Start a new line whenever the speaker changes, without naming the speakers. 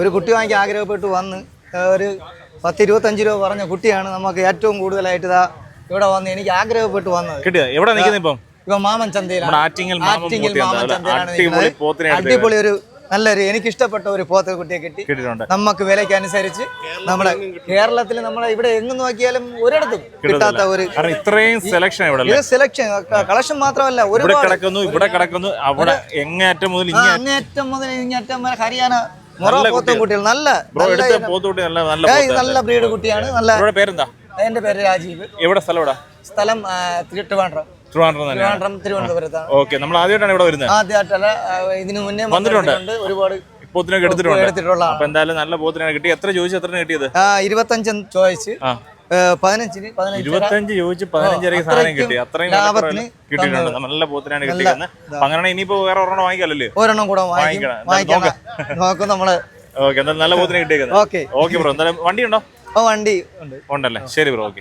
ഒരു കുട്ടി വാങ്ങിക്കാൻ ആഗ്രഹപ്പെട്ട് വന്ന് ഒരു പത്ത് ഇരുപത്തഞ്ച് രൂപ പറഞ്ഞ കുട്ടിയാണ് നമുക്ക് ഏറ്റവും കൂടുതലായിട്ട് ഇതാ ഇവിടെ വന്ന് എനിക്ക് ആഗ്രഹപ്പെട്ട് വന്നത്.
കിട്ടിയോ? എവിടെ നിൽക്കുന്നത് ഇപ്പം?
ഇപ്പൊ മാമൻ ചന്തയിലാണ്.
ആറ്റിങ്ങൽ മാമൻ?
ചന്തയിലാണ്
അടിപൊളി
ഒരു നല്ലൊരു എനിക്ക് ഇഷ്ടപ്പെട്ട ഒരു പോത്ത കുട്ടിയെ കിട്ടി. നമുക്ക് വിലയ്ക്ക് അനുസരിച്ച് നമ്മുടെ കേരളത്തിൽ നമ്മളെ ഇവിടെ എങ്ങും നോക്കിയാലും ഒരിടത്തും കിട്ടാത്ത ഒരു
ഇത്രയും സെലക്ഷൻ ഇവിടെ
സെലക്ഷൻ കളക്ഷൻ മാത്രമല്ല
ഒരു
ഒരുപാട്
കിടക്കുന്നു ഇവിടെ കിടക്കുന്നു അവിടെ എങ്ങേറ്റം മുതൽ
അങ്ങേറ്റം മുതൽ ഇങ്ങേറ്റം വരെ ഹരിയാന മുറ
നല്ല
പോത്തും കുട്ടികൾ. ബ്രീഡ് കുട്ടിയാണ്. നല്ല
പേരെന്താ?
എന്റെ പേര് രാജീവ്.
എവിടെ സ്ഥലം എവിടെ?
സ്ഥലം തിരുവനന്തപുരം തിരുവനന്തപുരത്താണ്
ഓക്കെ നമ്മൾ ആദ്യമായിട്ടാണ് ഇവിടെ വരുന്നത്.
ആദ്യമായിട്ടല്ല ആ, ഇതിനു മുന്നേ
വന്നിട്ടുണ്ട്.
ഒരുപാട്
പോത്തിനൊക്കെ എടുത്തിട്ടുണ്ട്.
എടുത്തിട്ടുള്ള
അപ്പൊ എന്തായാലും നല്ല പോത്തിനാണ് കിട്ടി എത്ര ചോദിച്ചു എത്ര കിട്ടിയത്?
ആ, ഇരുപത്തഞ്ചെന്ന് ചോദിച്ച്. പതിനഞ്ചിന് പതിനഞ്ച്
ഇരുപത്തഞ്ച് ചോദിച്ച് പതിനഞ്ചരക്ക് സാധനം കിട്ടി. അത്രയും
ലാഭത്തിന്
കിട്ടിയിട്ടുണ്ട്. നല്ല പോത്തിനാണ് കിട്ടിയിരുന്നത് അങ്ങനെ ഇനിയിപ്പോ വേറെ ഒരെണ്ണം വാങ്ങിക്കല്ലേ
ഒരെണ്ണം കൂടെ
വാങ്ങിക്കണം.
നോക്കും. നമ്മൾ.
ഓക്കെ എന്തായാലും നല്ല പോത്തിനെ കിട്ടിയേക്കുന്നത്.
ഓക്കെ.
ഓക്കെ ബ്രോ എന്തായാലും വണ്ടി ഉണ്ടോ
ഓ വണ്ടി ഉണ്ട്.
ഉണ്ടല്ലേ? ശരി ബ്രോ ഓക്കെ.